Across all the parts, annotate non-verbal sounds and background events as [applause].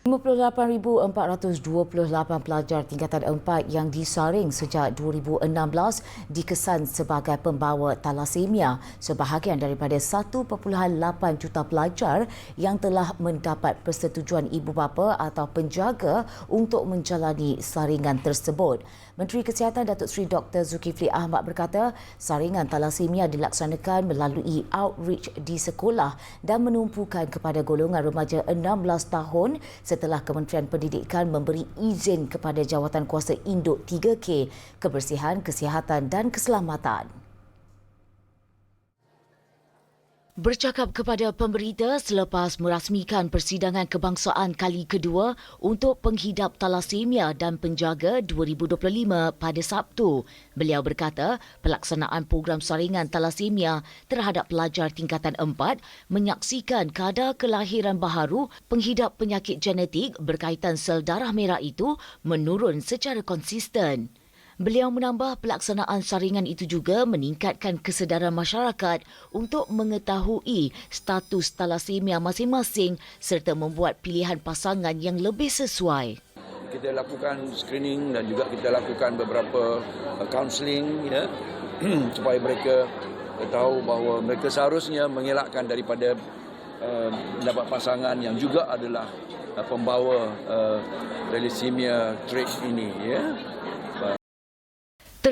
58,428 pelajar tingkatan 4 yang disaring sejak 2016 dikesan sebagai pembawa talasemia. Sebahagian daripada 1.8 juta pelajar yang telah mendapat persetujuan ibu bapa atau penjaga untuk menjalani saringan tersebut. Menteri Kesihatan Datuk Seri Dr. Zulkifli Ahmad berkata, saringan talasemia dilaksanakan melalui outreach di sekolah dan menumpukan kepada golongan remaja 16 tahun setelah Kementerian Pendidikan memberi izin kepada Jawatan Kuasa Induk 3K Kebersihan, Kesihatan dan Keselamatan. Bercakap kepada pemberita selepas merasmikan persidangan kebangsaan kali kedua untuk penghidap talasemia dan penjaga 2025 pada Sabtu, beliau berkata pelaksanaan program saringan talasemia terhadap pelajar tingkatan 4 menyaksikan kadar kelahiran baharu penghidap penyakit genetik berkaitan sel darah merah itu menurun secara konsisten. Beliau menambah pelaksanaan saringan itu juga meningkatkan kesedaran masyarakat untuk mengetahui status talasemia masing-masing serta membuat pilihan pasangan yang lebih sesuai. Kita lakukan screening dan juga kita lakukan beberapa uh, counselling ya [clears throat] supaya mereka tahu bahawa mereka seharusnya mengelakkan daripada uh, mendapat pasangan yang juga adalah uh, pembawa uh, thalassemia trait ini ya.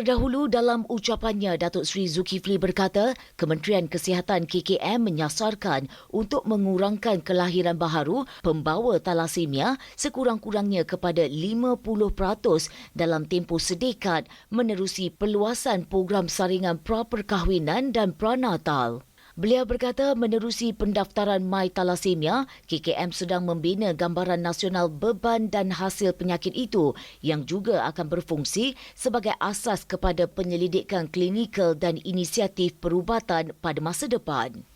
Terdahulu dalam ucapannya, Datuk Seri Zulkifli berkata, Kementerian Kesihatan KKM menyasarkan untuk mengurangkan kelahiran baharu pembawa talasemia sekurang-kurangnya kepada 50% dalam tempoh sedekad menerusi perluasan program saringan pra-perkahwinan dan pranatal. Beliau berkata menerusi pendaftaran My Thalassemia, KKM sedang membina gambaran nasional beban dan hasil penyakit itu yang juga akan berfungsi sebagai asas kepada penyelidikan klinikal dan inisiatif perubatan pada masa depan.